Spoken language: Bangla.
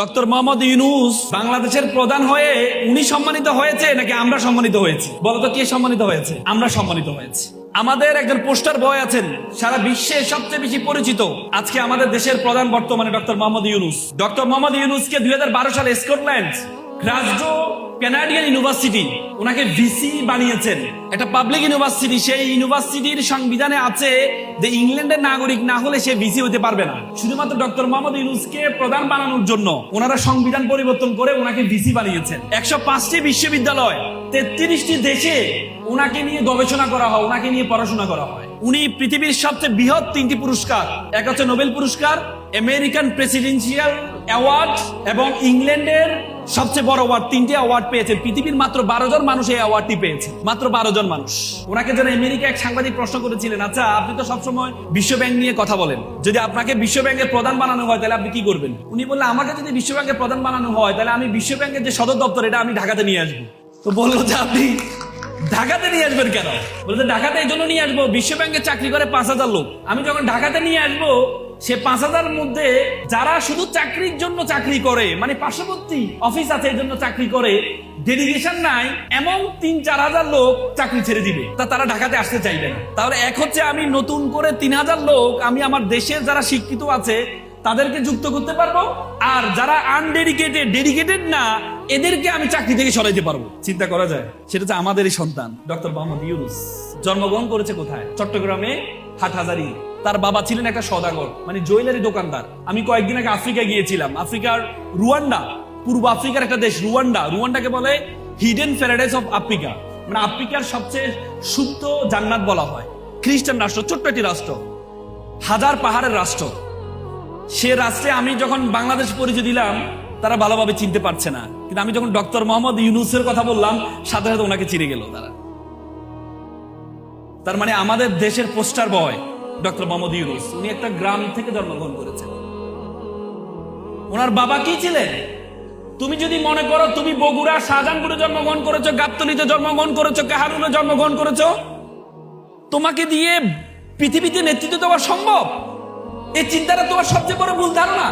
ডক্টর মোহাম্মদ ইউনুস বাংলাদেশের প্রধান হয়ে উনি সম্মানিত হয়েছে নাকি আমরা সম্মানিত হয়েছি? বলতো কে সম্মানিত হয়েছে? আমরা সম্মানিত হয়েছি। আমাদের একজন পোস্টার বয় আছেন, সারা বিশ্বে সবচেয়ে বেশি পরিচিত, আজকে আমাদের দেশের প্রধান বর্তমানে ডক্টর মোহাম্মদ ইউনুস। ডক্টর মোহাম্মদ ইউনুসকে দুই সালে স্কটল্যান্ড গ্রাসগো কানাডিয়ান ইউনিভার্সিটি, ওনাকে ভিসি বানিয়েছেন। একটা পাবলিক ইউনিভার্সিটি, সেই ইউনিভার্সিটির সংবিধানে আছে যে ইংল্যান্ডের নাগরিক না হলে সে ভিসি হতে পারবে না। শুধুমাত্র ডক্টর মোহাম্মদ ইউনুসকে প্রধান বানানোর জন্য ওনারা সংবিধান পরিবর্তন করে ওনাকে ভিসি বানিয়েছেন। একশো পাঁচটি বিশ্ববিদ্যালয়, তেত্রিশটি দেশে ওনাকে নিয়ে গবেষণা করা হয়, ওনাকে নিয়ে পড়াশোনা করা হয়। উনি পৃথিবীর সবচেয়ে বৃহৎ তিনটি পুরস্কার, এক হচ্ছে নোবেল পুরস্কার, আমেরিকান প্রেসিডেন্সিয়াল অ্যাওয়ার্ড এবং ইংল্যান্ডের সবচেয়ে বড় অ্যাওয়ার্ড তিনটে অ্যাওয়ার্ড পেয়েছেন। পৃথিবীর মাত্র বারো জন মানুষ এই অ্যাওয়ার্ডটি পেয়েছে। মাত্র বারো জন মানুষ। ওনাকে যেন আমেরিকা এক সাংবাদিক প্রশ্ন করেছিলেন আচ্ছা আপনি তো সবসময় বিশ্ব ব্যাংক নিয়ে কথা বলেন। যদি আপনাকে বিশ্ব ব্যাংকের প্রধান বানানো হয়, তাহলে আপনি কি করবেন? উনি বললেন, আমাকে যদি বিশ্ব ব্যাংকের প্রধান বানানো হয়, তাহলে আমি বিশ্ব ব্যাংকের যে সদর দপ্তর, এটা আমি ঢাকাতে নিয়ে আসব। তো বলল যে, আপনি ঢাকাতে নিয়ে আসবেন কেন? বলতে ঢাকাতে এই জন্য নিয়ে আসব বিশ্ব ব্যাংকে চাকরি করে পাঁচ হাজার লোক। আমি যখন ঢাকাতে নিয়ে আসব সে পাঁচ হাজার মধ্যে যারা শুধু চাকরির জন্য চাকরি করে মানে পার্শ্ববর্তী অফিস আছে এই জন্য চাকরি করে ডেডিকেশন নাই, এমন তিন চার হাজার লোক চাকরি ছেড়ে দিবে। তা তারা ঢাকাতে আসতে চাইবে না। তাহলে এক হচ্ছে আমি নতুন করে তিন হাজার লোক, আমি আমার দেশের যারা শিক্ষিত আছে, তাদেরকে যুক্ত করতে পারব, আর যারা আনডেডিকেটেড ডেডিকেটেড না, এদেরকে আমি চাকরি থেকে সরাইতে পারব। চিন্তা করা যায়? সেটা হচ্ছে আমাদেরই সন্তান, ডক্টর মোহাম্মদ ইউনুস। জন্মগ্রহণ করেছে কোথায়? চট্টগ্রামে হাটহাজারি। তার বাবা ছিলেন একটা সদাগর মানে জুয়েলারি দোকানদার। আমি কয়েকদিন আগে আফ্রিকায় গিয়েছিলাম। আফ্রিকার রুয়ান্ডা, পূর্ব আফ্রিকার একটা দেশ, রুয়ান্ডা। রুয়ান্ডাকে বলে হিডেন প্যারাডাইস অফ আফ্রিকা মানে আফ্রিকার সবচেয়ে সুপ্ত জান্নাত বলা হয়। খ্রিস্টান রাষ্ট্র, ছোট্ট একটি রাষ্ট্র। হাজার পাহাড়ের রাষ্ট্র। সে রাষ্ট্রে আমি যখন বাংলাদেশ পরিচয় দিলাম, তারা ভালোভাবে চিনতে পারছে না। কিন্তু আমি যখন ডক্টর মোহাম্মদ ইউনুসের কথা বললাম, সাথে সাথে ওনাকে চিনে গেল তারা। তার মানে আমাদের দেশের poster boy doctor Mohammad Yunus, উনি একটা গ্রাম থেকে জন্মগ্রহণ করেছেন। ওনার বাবা কি ছিলেন? তুমি যদি মনে করো তুমি বগুড়া, শাহজাহানপুরে জন্মগ্রহণ করেছ, গাবতলিতে জন্মগ্রহণ করেছ, কাহারুনে জন্মগ্রহণ করেছ, তোমাকে দিয়ে পৃথিবীতে নেতৃত্ব দেওয়া সম্ভব? এই চিন্তাটা তোমার সবচেয়ে বড় ভুল ধারণা।